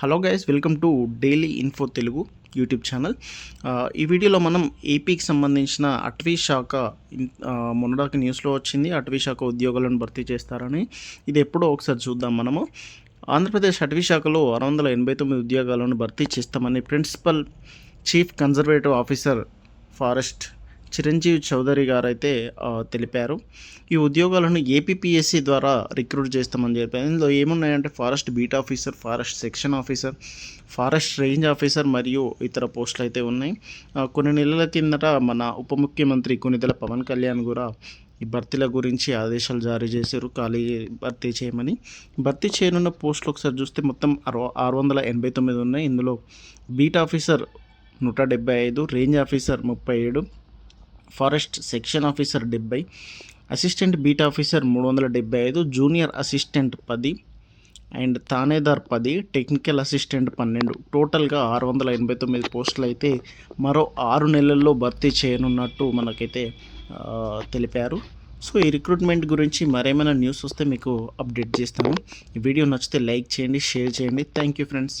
Hello guys welcome to daily info Telugu YouTube channel. ఈ వీడియోలో మనం ఏపీకి సంబంధించిన అటవీ శాఖ మొన్నడాకి న్యూస్లో వచ్చింది అటవీ శాఖ ఉద్యోగాలను భర్తీ చేస్తారని. ఇది ఎప్పుడో ఒకసారి చూద్దాం మనము. ఆంధ్రప్రదేశ్ అటవీ శాఖలో ఆరు వందల ఎనభై తొమ్మిది ఉద్యోగాలను భర్తీ చేస్తామని principal chief conservative officer forest Chiranjeevi Chowdary garu అయితే తెలిపారు. ఈ ఉద్యోగాలను ఏపీపీఎస్సీ ద్వారా రిక్రూట్ చేస్తామని చెప్పారు. ఇందులో ఏమున్నాయంటే forest beat officer forest section officer forest range officer మరియు ఇతర పోస్టులు అయితే ఉన్నాయి. కొన్ని నెలల కిందట మన ఉప ముఖ్యమంత్రి కొనిదెల పవన్ కళ్యాణ్ కూడా ఈ భర్తీల గురించి ఆదేశాలు జారీ చేశారు. ఖాళీ భర్తీ చేయమని. భర్తీ చేయనున్న పోస్టులు ఒకసారి చూస్తే మొత్తం అరవ ఆరు వందల ఎనభై తొమ్మిది ఉన్నాయి. ఇందులో బీట్ ఆఫీసర్ నూట డెబ్బై ఐదు రేంజ్ ఆఫీసర్ ముప్పై ఏడు ఫారెస్ట్ సెక్షన్ ఆఫీసర్ డెబ్బై అసిస్టెంట్ బీట్ ఆఫీసర్ మూడు వందల డెబ్బై ఐదు జూనియర్ అసిస్టెంట్ పది అండ్ థానేదార్ పది టెక్నికల్ అసిస్టెంట్ పన్నెండు. టోటల్గా ఆరు వందల ఎనభై తొమ్మిది పోస్టులు అయితే మరో ఆరు నెలల్లో భర్తీ చేయనున్నట్టు మనకైతే తెలిపారు. సో ఈ రిక్రూట్మెంట్ గురించి మరేమైనా న్యూస్ వస్తే మీకు అప్డేట్ చేస్తాను వీడియో నచ్చితే లైక్ చేయండి షేర్ చేయండి. Thank you friends.